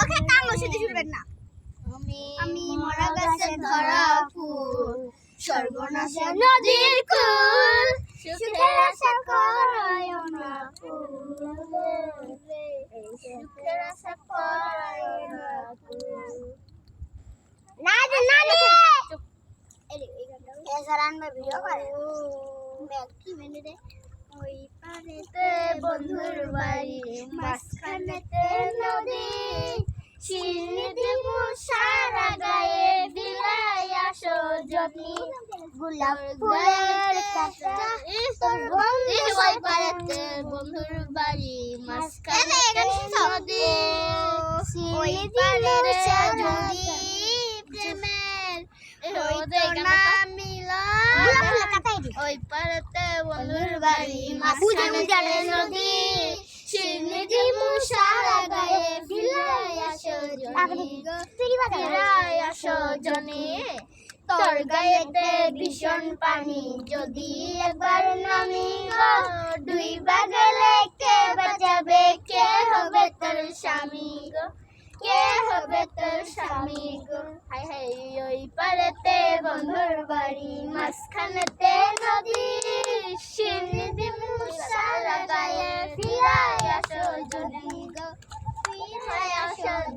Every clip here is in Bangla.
ওকে তার সাথে শুনবেন না। আমি আমি মরা গাছে ধরা ফুল সর্বনাশা নদীর কুল সুখের আশা না সুখের না না না ভিডিও করে। ব্যাগ কি মেনে দে ওই বন্ধুর বাড়ি মাঝখানেতে নদী শিরনিতে সারা গায়ে বিলাই আসো যদি গোলাপ ফুলের ওই বন্ধুর বাড়ি। মাঝখানে নদী ওই ওই যদি গায়ে প্রেমের হইতো হইতো না না মিলা গোলাপ ফুলের কাটাই দি ওই বন্ধুর বাড়ি মাঝখানে বুঝে নদী। শিরনিধি মুসারা গায়ে ফিরাই আসো জনি। ফিরাই আসো তোর গায়েতে ভীষণ পানি। যদি একবার নামি গো দুই বাগলে কে বাঁচাবে? কে হবে তোর স্বামী গো? কে হবে তোর স্বামী গো? হাই হাই ওই পারেতে বন্ধুর বাড়ি মাঝখানেতে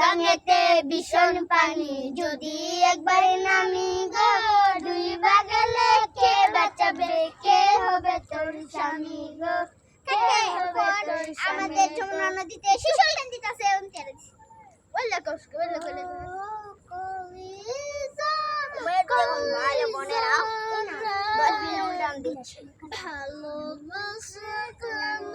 গাঙেতে ভীষণ পানি। যদি একবার নামি গো দুই বাগলে কে বাঁচাবে? কে হবে তোর স্বামী গো? আমাদের যমুনা নদীতে শিশল গান দিতেছে বললে কষ্ট বললে বললে ভালোবাসা কেন